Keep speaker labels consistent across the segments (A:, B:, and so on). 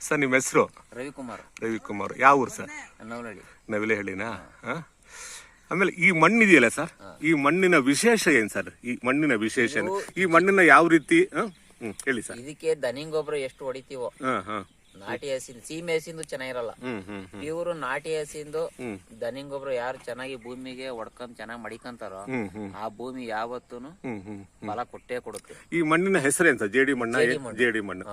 A: Sir ನಿಮ್ಮ ಹೆಸರು?
B: ರವಿಕುಮಾರ್.
A: ರವಿಕುಮಾರ್. ಯಾವ ಊರು ಸರ್?
B: ನವಿಲೆ
A: ನವಿಲೆಹಳ್ಳಿನಾ? ಹಾ? ಆಮೇಲೆ ಈ ಮಣ್ಣು ಇದೆಯಲ್ಲ ಸರ್ ಈ ಮಣ್ಣಿನ ವಿಶೇಷ ಏನ್ ಸರ್? ಈ ಮಣ್ಣಿನ ವಿಶೇಷ ಏನು? ಈ ಮಣ್ಣಿನ ಯಾವ ರೀತಿ? ಹಾ? ಹ್ಮ್ ಹೇಳಿ ಸರ್.
B: ಇದಕ್ಕೆ ದನಿಂಗ್ ಗೊಬ್ಬರ ಎಷ್ಟು ಹೊಡಿತೀವೋ?
A: ಹಾ ಹಾ.
B: ನಾಟಿ ಹಸಿಂದು ಸೀಮೆ ಹಸಿಂದು ಚೆನ್ನಾಗಿರಲ್ಲ. ಇವರು ನಾಟಿ ಹಸಿಂದು ದನಿಂಗೊಬ್ರು ಯಾರು ಚೆನ್ನಾಗಿ ಭೂಮಿಗೆ ಒಡ್ಕೊಂಡ್ ಚೆನ್ನಾಗಿ ಮಡಿಕಂತಾರೋ ಆ ಭೂಮಿ ಯಾವತ್ತೂನು ಫಲ ಕೊಟ್ಟೇ ಕೊಡುತ್ತೆ.
A: ಈ ಮಣ್ಣಿನ ಹೆಸರೇನ್ ಸರ್ ಜೇಡಿ ಮಣ್ಣ
B: ಜೇಡಿ ಮಣ್ಣು.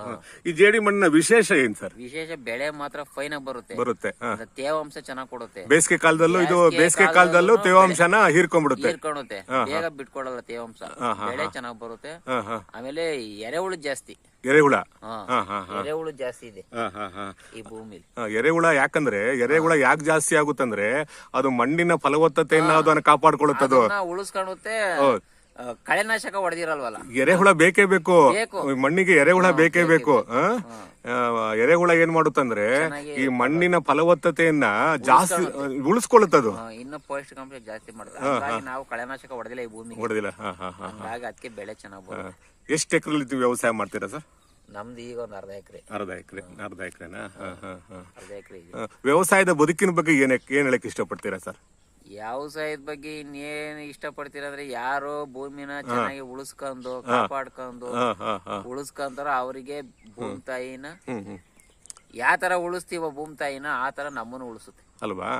A: ಈ ಜೇಡಿ ಮಣ್ಣಿನ ವಿಶೇಷ ಏನ್ ಸರ್?
B: ವಿಶೇಷ ಬೆಳೆ ಮಾತ್ರ ಫೈನ್ ಆಗಿ ಬರುತ್ತೆ.
A: ಬರುತ್ತೆ.
B: ತೇವಾಂಶ ಚೆನ್ನಾಗಿ ಕೊಡುತ್ತೆ.
A: ಬೇಸಿಗೆ ಕಾಲದಲ್ಲೂ ಇದು
B: ಬೇಸಿಗೆ
A: ಕಾಲದಲ್ಲೂ ತೇವಾಂಶನ ಹೀರ್ಕೊಂಡ್ಬಿಡುತ್ತೆ.
B: ಹೀರ್ಕೊಳುತ್ತೆ ಬೇಗ ಬಿಟ್ಕೊಡಲ್ಲ ತೇವಾಂಶ. ಬೆಳೆ ಚೆನ್ನಾಗಿ ಬರುತ್ತೆ. ಆಮೇಲೆ ಎರೆಹುಳು ಜಾಸ್ತಿ.
A: ಎರೆಹುಳ?
B: ಎರೆಹುಳು ಜಾಸ್ತಿ ಇದೆ. ಈ ಭೂಮಿಲಿ
A: ಆ, ಎರೆಹುಳ ಯಾಕಂದ್ರೆ ಎರೆಹುಳ ಯಾಕೆ ಜಾಸ್ತಿ ಆಗುತ್ತಂದ್ರೆ ಅದು ಮಣ್ಣಿನ ಫಲವತ್ತತೆಯನ್ನ ಅದನ್ನ ಕಾಪಾಡ್ಕೊಳ್ಳುತ್ತದು.
B: ಅದನ್ನ ಉಳಿಸ್ಕೊಳ್ಳುತ್ತೆ ಆ, ಕಳೆನಾಶಕ ಹೊಡೆದಿರಲ್ವಲ್ಲ?
A: ಎರೆಹುಳ ಬೇಕೇ ಬೇಕು.
B: ಬೇಕು.
A: ಮಣ್ಣಿಗೆ ಎರೆಹುಳ ಬೇಕೇ ಬೇಕು ಆ? ಆ, ಎರೆಹುಳ ಏನ್ ಮಾಡುತ್ತಂದ್ರೆ ಈ ಮಣ್ಣಿನ ಫಲವತ್ತತೆಯನ್ನ ಜಾಸ್ತಿ ಉಳಿಸ್ಕೊಳ್ಳುತ್ತದು.
B: ಆ, ಇನ್ನು ಪೌಷ್ಟಿಕಾಂಶ ಜಾಸ್ತಿ ಮಾಡುತ್ತೆ ಹಾಗಾಗಿ ನಾವು ಕಳೆನಾಶಕ ಹೊಡೆದಿಲ್ಲ ಈ ಭೂಮಿಗೆ.
A: ಹೊಡೆದಿಲ್ಲ. ಹಾ ಹಾ ಹಾ
B: ಹಂಗಾಗಿ ಅದಕ್ಕೆ ಬೆಳೆ ಚೆನ್ನಾಗಿ ಬರುತ್ತೆ.
A: ಎಷ್ಟು ಎಕರೆಲಿ ವ್ಯವಸಾಯ ಮಾಡ್ತೀರಾ ಸರ್?
B: ನಮ್ದು ಈಗ ಒಂದು ಅರ್ಧ ಎಕರೆ.
A: ಅರ್ಧ ಎಕರೆ ಅರ್ಧ ಎಕರೆನಾ?
B: ಅರ್ಧ ಎಕರೆ ಇದೆ.
A: ವ್ಯವಸಾಯದ ಬದುಕಿನ ಬಗ್ಗೆ ಏನ್ ಏನ್ ಹೇಳಕ್ ಇಷ್ಟಪಡ್ತೀರಾ ಸರ್?
B: ವ್ಯವಸಾಯದ ಬಗ್ಗೆ ಇನ್ನೇನ್ ಇಷ್ಟಪಡ್ತೀರ ಅಂದ್ರೆ ಯಾರು ಭೂಮಿನ ಚೆನ್ನಾಗಿ ಉಳಿಸ್ಕೊಂಡು ಕಾಪಾಡ್ಕೊಂಡು ಉಳಿಸ್ಕೊಂತಾರ ಅವರಿಗೆ ಭೂಮಿ ತಾಯಿನ. ಯಾವ ತರ ಉಳಿಸ್ತೀವ ಭೂಮಿ ತಾಯಿನ ಆ ತರ ನಮ್ಮನ್ನು ಉಳಿಸುತ್ತೆ.
A: ಅಲ್ವಾ?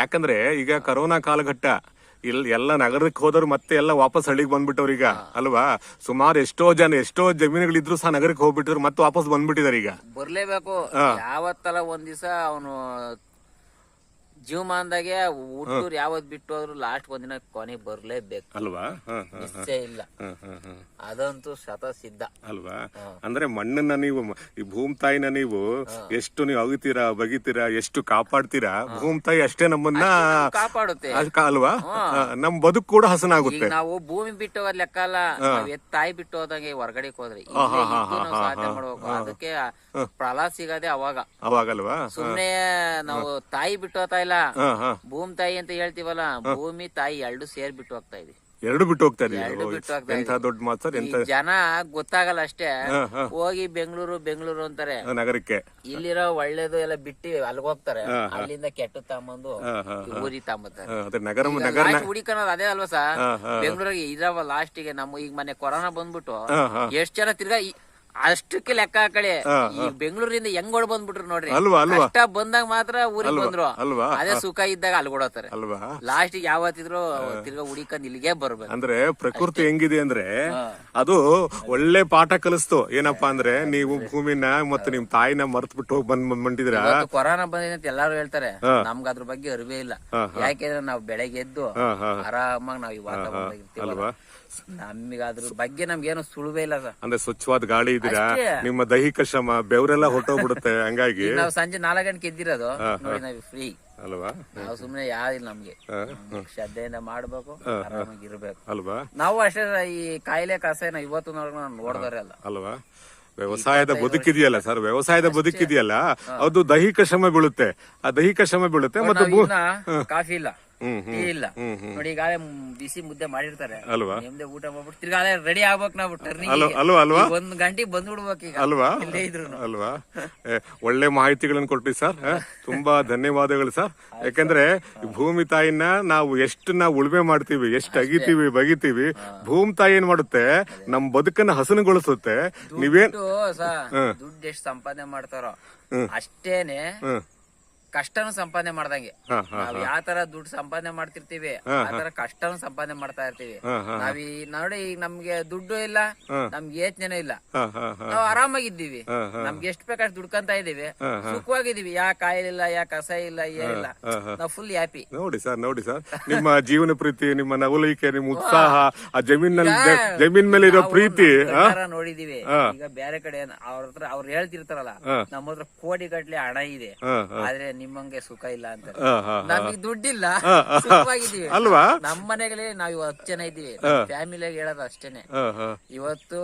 A: ಯಾಕಂದ್ರೆ ಈಗ ಕರೋನಾ ಕಾಲಘಟ್ಟ ಇಲ್ ಎಲ್ಲ ನಗರಕ್ಕೆ ಹೋದವ್ರು ಮತ್ತೆ ಎಲ್ಲ ವಾಪಸ್ ಹಳ್ಳಿಗೆ ಬಂದ್ಬಿಟ್ಟವ್ರು ಈಗ ಅಲ್ವಾ? ಸುಮಾರು ಎಷ್ಟೋ ಜನ ಎಷ್ಟೋ ಜಮೀನುಗಳಿದ್ರು ಸಹ ನಗರಕ್ಕೆ ಹೋಗ್ಬಿಟ್ಟಿದ್ರು ಮತ್ತೆ ವಾಪಸ್ ಬಂದ್ಬಿಟ್ಟಿದಾರೆ ಈಗ.
B: ಬರ್ಲೇಬೇಕು. ಯಾವತ್ತಲ್ಲ ಒಂದ್ ದಿವಸ ಅವನು ಜೀವಮಾನದಾಗೆ ಹುಟ್ಟೂರ್ ಯಾವತ್ ಬಿಟ್ಟು ಹೋದ್ರು ಲಾಸ್ಟ್ ಒಂದಿನ ಕೊನೆ ಬರ್ಲೇಬೇಕು.
A: ಅಲ್ವಾ?
B: ನಿಶ್ಚಯ ಇಲ್ಲ. ಅದಂತೂ ಸತ ಸಿದ್ಧ
A: ಅಲ್ವಾ ಅಂದ್ರೆ ಮಣ್ಣನ್ನ ನೀವು ಈ ಭೂಮಿ ತಾಯಿನ ನೀವು ಎಷ್ಟು ನೀವು ಅಗಿತೀರಾ ಬಗಿತೀರಾ ಎಷ್ಟು ಕಾಪಾಡ್ತೀರಾ? ಭೂಮಿ ತಾಯಿ ಅಷ್ಟೇ ನಮ್ಮನ್ನ
B: ಕಾಪಾಡುತ್ತೆ.
A: ಅಲ್ವಾ? ನಮ್ ಬದುಕು ಕೂಡ ಹಸನಾಗುತ್ತೆ.
B: ನಾವು ಭೂಮಿ ಬಿಟ್ಟು ಹೋಗೋದ್ ಲೆಕ್ಕ ಅಲ್ಲ. ತಾಯಿ ಬಿಟ್ಟು ಹೋದಂಗೆ ಹೊರಗಡೆ ಹೋದ್ರೆ. ಇಲ್ಲೇ ಸಾಧನೆ ಮಾಡ್ಬೇಕು. ಅದಕ್ಕೆ ಫಲ ಸಿಗದೆ ಅವಾಗ.
A: ಅವಾಗಲ್ವಾ?
B: ಸುಮ್ನೆ ನಾವು ತಾಯಿ ಬಿಟ್ಟು ಹೋಗ್ತಾ ಇಲ್ಲ
A: ಹ
B: ಭೂಮಿ ತಾಯಿ ಅಂತ ಹೇಳ್ತೀವಲ್ಲ ಭೂಮಿ ತಾಯಿ ಎರಡು ಸೇರ್ ಬಿಟ್ಟು ಹೋಗ್ತಾ ಇದೆ
A: ಎರಡು ಬಿಟ್ಟು ಹೋಗ್ತಾ ಇದೀವಿ
B: ಎರಡು ಬಿಟ್ಟು ಹೋಗ್ತಾ
A: ಎಂತ ದೊಡ್ಡ ಮಾತು ಸರ್ ಎಂತ
B: ಜನ ಗೊತ್ತಾಗಲ್ಲ ಅಷ್ಟೇ. ಹೋಗಿ ಬೆಂಗಳೂರು ಬೆಂಗಳೂರು ಅಂತಾರೆ.
A: ನಗರಕ್ಕೆ.
B: ಇಲ್ಲಿರೋ ಒಳ್ಳೇದು ಎಲ್ಲ ಬಿಟ್ಟು ಅಲ್ಲಿಗೆ ಹೋಗ್ತಾರೆ. ಅಲ್ಲಿಂದ ಕೆಟ್ಟ ತಗೊಂಬಂದು ಊರಿಗೆ ತಗೊಂಬತ್ತಾರೆ
A: ನಗರ
B: ಅದೇ ಅಲ್ವಾ ಸರ್? ಬೆಂಗಳೂರಿಗೆ ಇದಾವ ಲಾಸ್ಟಿಗೆ ನಮ್ಮ ಈಗ ಮನೆ ಕೊರೋನಾ ಬಂದ್ಬಿಟ್ಟು. ಎಷ್ಟ್ ಜನ ತಿರ್ಗಾ ಅಷ್ಟಕ್ಕೆ ಲೆಕ್ಕ ಕಳೆ ಈ ಬೆಂಗಳೂರಿಂದ ಹೆಂಗ್ ಓಡ್ ಬಂದ್ಬಿಟ್ರು ನೋಡ್ರಿ?
A: ಅಲ್ವಾ ಅಲ್ವಾ?
B: ಕಷ್ಟ ಬಂದಾಗ ಮಾತ್ರ ಊರಿಗೆ ಬಂದ್ರು.
A: ಅಲ್ವಾ?
B: ಅದೇ ಸುಖ ಇದ್ದಾಗ ಅಲ್ಗೊಡತಾರೆ
A: ಅಲ್ವಾ?
B: ಲಾಸ್ಟ್ ಯಾವತ್ತಿದ್ರು ತಿರ್ಗಾ ಹುಡಿಕಂದ್ ಇಲ್ಲಿಗೆ ಬರ್ಬೇಕು.
A: ಅಂದ್ರೆ ಪ್ರಕೃತಿ ಹೆಂಗಿದೆ ಅಂದ್ರೆ ಅದು ಒಳ್ಳೆ ಪಾಠ ಕಲಿಸ್ತು. ಏನಪ್ಪಾ ಅಂದ್ರೆ ನೀವು ಭೂಮಿನ ಮತ್ತೆ ನಿಮ್ ತಾಯಿನ ಮರ್ತ್ ಬಿಟ್ಟು ಹೋಗಿ ಬಂದ್ ಬಂದಿದ್ರ
B: ಕೊರೋನಾ ಬಂದಿದೆ ಅಂತ ಎಲ್ಲಾರು ಹೇಳ್ತಾರೆ. ನಮ್ಗ ಅದ್ರ ಬಗ್ಗೆ ಅರಿವೇ ಇಲ್ಲ. ಯಾಕೆಂದ್ರೆ ನಾವು ಬೆಳಗ್ಗೆ ಎದ್ದು ಆರಾಮಾಗಿ ನಾವ್ ಈ ವಾತಾವರಣ
A: ಅಲ್ವಾ?
B: ನಮ್ಗೆ ಅದ್ರ ಬಗ್ಗೆ ನಮ್ಗೇನು ಸುಳುವೇ ಇಲ್ಲ ಸರ್.
A: ಅಂದ್ರೆ ಸ್ವಚ್ಛವಾದ ಗಾಳಿ ಇದ್ದೀರಾ?
B: ಅಷ್ಟೇ.
A: ನಿಮ್ಮ ದೈಹಿಕ ಶ್ರಮ ಬೆವರೆಲ್ಲ ಹೊಟ್ಟೋಗ್ಬಿಡುತ್ತೆ ಹಂಗಾಗಿ.
B: ನಾವು ಸಂಜೆ ನಾಲ್ಕು ಗಂಟೆಗೆ ಎದ್ದಿರೋದು. ನೋಡಿ ನಾವು ಫ್ರೀ
A: ಅಲ್ವಾ?
B: ನಾವು ಸುಮ್ನೆ ಯಾವ್ದಿಲ್ಲ ನಮ್ಗೆ. ಶ್ರದ್ಧೆಯಿಂದ ಮಾಡ್ಬೇಕು ಆರಾಮಾಗಿ ಇರ್ಬೇಕು.
A: ಅಲ್ವಾ?
B: ನಾವು ಅಷ್ಟೇ ಸರ್, ಈ ಕಾಯಿಲೆ ಕಸ ನಾವು ಇವತ್ತು ನೋಡಿದ್ರೆ ಅಲ್ಲ.
A: ಅಲ್ವಾ? ವ್ಯವಸಾಯದ ಬದುಕಿದೆಯಲ್ಲ ಸರ್ ವ್ಯವಸಾಯದ ಬದುಕಿದೆಯಲ್ಲ ಅದು ದೈಹಿಕ ಶ್ರಮ ಬೀಳುತ್ತೆ. ಆ ದೈಹಿಕ ಶ್ರಮ ಬೀಳುತ್ತೆ ಮತ್ತೆ
B: ಕಾಫಿ ಇಲ್ಲ. ಟೀ ಇಲ್ಲ. ನೋಡಿ ಈಗಾಗಲೇ ಬಿಸಿ ಮುದ್ದೆ ಮಾಡಿರ್ತಾರೆ.
A: ಅಲ್ವಾ?
B: ನಿಮ್ದೆ ಊಟ ಮಾಡ್ಬಿಟ್ಟು ತಿರ್ಗಾಲೆ ರೆಡಿ ಆಗ್ಬೇಕು ನಾವು
A: ಅಲ್ವಾ ಅಲ್ವಾ
B: ಒಂದ್ ಗಂಟೆಗೆ ಬಂದ್ಬಿಡ್ಬೇಕು ಈಗ.
A: ಅಲ್ವಾ?
B: ಇದ್ರು
A: ಅಲ್ವಾ? ಒಳ್ಳೆ ಮಾಹಿತಿಗಳನ್ನು ಕೊಟ್ಟಿ ಸರ್ ತುಂಬಾ ಧನ್ಯವಾದಗಳು ಸರ್. ಯಾಕಂದ್ರೆ ಭೂಮಿ ತಾಯಿನ ನಾವು ಎಷ್ಟು ನಾವು ಉಳುಮೆ ಮಾಡ್ತೀವಿ ಎಷ್ಟು ಅಗಿತೀವಿ ಬಗಿತೀವಿ ಭೂಮಿ ತಾಯಿ ಏನ್ ಮಾಡುತ್ತೆ? ನಮ್ ಬದುಕನ್ನ ಹಸನುಗೊಳಿಸುತ್ತೆ. ನೀವೇನ್
B: ದುಡ್ಡು ಎಷ್ಟು ಸಂಪಾದನೆ ಮಾಡ್ತಾರೋ ಅಷ್ಟೇನೆ ಕಷ್ಟನು ಸಂಪಾದನೆ ಮಾಡ್ದಂಗೆ. ನಾವ್ ಯಾವ ತರ ದುಡ್ಡು ಸಂಪಾದನೆ ಮಾಡ್ತಿರ್ತೀವಿ ಆ ತರ ಕಷ್ಟನು ಸಂಪಾದನೆ ಮಾಡ್ತಾ ಇರ್ತೀವಿ. ನಾವ್ ಈ ನೋಡಿ ಈಗ ನಮ್ಗೆ ದುಡ್ಡು ಇಲ್ಲ ನಮ್ಗೆ ಯೋಚನೆ ಇಲ್ಲ. ನಾವ್ ಆರಾಮಾಗಿದ್ದೀವಿ. ನಮ್ಗೆ ಎಷ್ಟ್ ಬೇಕಷ್ಟು ದುಡ್ಕಂತ ಇದೀವಿ ಸುಖವಾಗಿದೀವಿ ಯಾ ಕಾಯಿಲೆ ಇಲ್ಲ ಯಾ ಕಸ ಇಲ್ಲ ಏನಿಲ್ಲ. ನಾವ್ ಫುಲ್ ಹ್ಯಾಪಿ
A: ನೋಡಿ ಸರ್ ನೋಡಿ ಸರ್. ನಿಮ್ಮ ಜೀವನ ಪ್ರೀತಿ ನಿಮ್ಮ ನವಲಿಕೆ ನಿಮ್ಮ ಉತ್ಸಾಹ ಆ ಜಮೀನಲ್ಲಿ ಜಮೀನ್ ಮೇಲೆ ಇರೋ ಪ್ರೀತಿ?
B: ನೋಡಿದೀವಿ ಈಗ ಬೇರೆ ಕಡೆ ಅವ್ರ ಹತ್ರ ಅವ್ರು ಹೇಳ್ತಿರ್ತಾರಲ್ಲ ನಮ್ಮ ಹತ್ರ ಕೋಟಿ ಗಟ್ಲೆ ಹಣ ಇದೆ. ಆದ್ರೆ ನಿಮ್ಮಂಗೆ ಸುಖ ಇಲ್ಲ ಅಂತ. ನಮಗೆ ದುಡ್ಡಿಲ್ಲ. ಸುಖವಾಗಿದ್ದೀವಿ.
A: ಅಲ್ವಾ?
B: ನಮ್ಮ ಮನೆಗಳಲ್ಲಿ ನಾವ್ ಇವತ್ ಹತ್ತು ಜನ ಇದ್ದೀವಿ. ಫ್ಯಾಮಿಲಿ ಹೇಳೋದು ಅಷ್ಟೇನೆ. ಇವತ್ತು.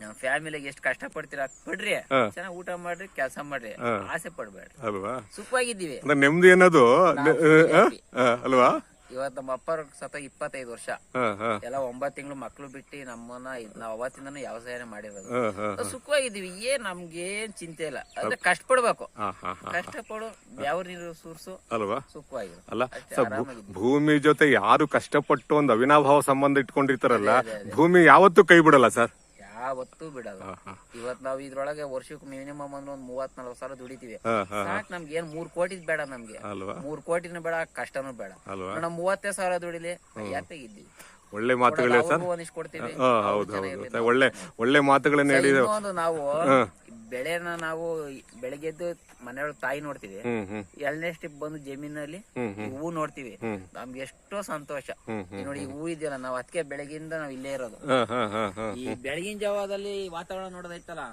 B: ನಮ್ಮ ಫ್ಯಾಮಿಲಿಗೆ ಎಷ್ಟು ಕಷ್ಟ ಪಡ್ತೀರಾ ಪಡ್ರಿ ಚೆನ್ನಾಗಿ ಊಟ ಮಾಡ್ರಿ ಕೆಲಸ ಮಾಡ್ರಿ. ಆಸೆ ಪಡ್ಬೇಡ್ರಿ.
A: ಅಲ್ವಾ?
B: ಸುಖವಾಗಿದ್ದೀವಿ.
A: ನೆಮ್ಮದಿ ಅನ್ನೋದು? ಆ, ಅಲ್ವಾ?
B: ಇವತ್ ನಮ್ಮ ಅಪ್ಪರ ಸತ ಇಪ್ಪತ್ತೈದು ವರ್ಷ. ಎಲ್ಲ ಒಂಬತ್ ತಿಂಗಳು ಮಕ್ಳು ಬಿಟ್ಟು ನಮ್ಮನ್ನ ನಾವ್ ಅವತ್ತಿಂದನೂ ವ್ಯವಸಾಯನೇ ಮಾಡಿರೋದು ಸುಖವಾಗಿದೀವಿ ಏನ್ ನಮ್ಗೇನ್ ಚಿಂತೆ ಇಲ್ಲ. ಅಂದ್ರೆ ಕಷ್ಟ
A: ಪಡ್ಬೇಕು ಕಷ್ಟ ಪಡು
B: ಕಷ್ಟಪಡು ಯಾವ ನೀರು ಸುರ್ಸು.
A: ಅಲ್ವಾ?
B: ಸುಖವಾಗಿರು.
A: ಅಲ್ಲ. ಭೂಮಿ ಜೊತೆ ಯಾರು ಕಷ್ಟಪಟ್ಟು ಒಂದು ಅವಿನಾಭಾವ ಸಂಬಂಧ ಇಟ್ಕೊಂಡಿರ್ತಾರಲ್ಲ ಭೂಮಿ ಯಾವತ್ತೂ ಕೈ ಬಿಡಲ್ಲ ಸರ್.
B: ಯಾವತ್ತೂ ಬಿಡಲ್ಲ. ಇವತ್ ನಾವ್ ಇದ್ರೊಳಗೆ ವರ್ಷಕ್ಕೆ ಮಿನಿಮಮ್ ಅಂದ್ರೆ ಒಂದ್ ಮೂವತ್ ನಲ್ವತ್ ಸಾವಿರ ದುಡಿತೀವಿ. ಸಾಕ್ ನಮ್ಗೆ ಏನ್ ಮೂರ್ ಕೋಟಿ ಬೇಡ ನಮ್ಗೆ. ಮೂರ್ ಕೋಟಿನೂ ಬೇಡ ಕಷ್ಟನೂ ಬೇಡ. ನಾವು ಮೂವತ್ತೈದು ಸಾವಿರ ದುಡಿಲಿ ಯಾತಾಗಿದ್ದೀವಿ
A: ಒಳ್ಳೆ ಮಾತುಗಳೇ ಸರ್.
B: ಕೊಡ್ತೀವಿ
A: ಹೌದು ಹೌದು. ಒಳ್ಳೆ ಒಳ್ಳೆ ಮಾತುಗಳನ್ನ
B: ಹೇಳಿದ್ರು ನಾವು ಬೆಳೆನ ನಾವು ಬೆಳಗ್ಗೆದ್ದು ಮನೆಯೊಳಗೆ ತಾಯಿ ನೋಡ್ತೀವಿ. ಎರಡನೇ ಸ್ಟಿಪ್ ಬಂದು ಜಮೀನಲ್ಲಿ ಹೂವು ನೋಡ್ತೀವಿ. ನಮ್ಗೆ ಎಷ್ಟೋ ಸಂತೋಷ. ನೋಡಿ ಈ ಹೂ ಇದೆಯಲ್ಲ ನಾವು ಅದಕ್ಕೆ ಬೆಳಗಿಂದ ನಾವು ಇಲ್ಲೇ ಇರೋದು. ಈ ಬೆಳಗಿನ ಜಾವದಲ್ಲಿ ವಾತಾವರಣ ನೋಡೋದೈತಲ್ಲ.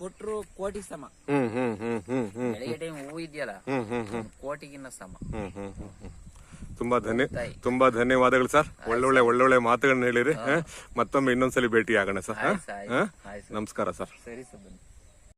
B: ಕೊಟ್ರು ಕೋಟಿ ಸಮ. ಬೆಳಗ್ಗೆ ಟೈಮ್ ಹೂವು ಇದೆಯಲ್ಲ ಕೋಟಿಗಿನ್ನ ಸಮ.
A: ತುಂಬಾ ಧನ್ಯ
B: ತಾಯಿ.
A: ತುಂಬಾ ಧನ್ಯವಾದಗಳು ಸರ್. ಒಳ್ಳೊಳ್ಳೆ ಒಳ್ಳೊಳ್ಳೆ ಮಾತುಗಳನ್ನ ಹೇಳಿರಿ? ಮತ್ತೊಮ್ಮೆ ಇನ್ನೊಂದ್ಸಲಿ ಭೇಟಿ ಆಗೋಣ ಸರ್. ನಮಸ್ಕಾರ ಸರ್.
B: ಸರಿ ಸರ್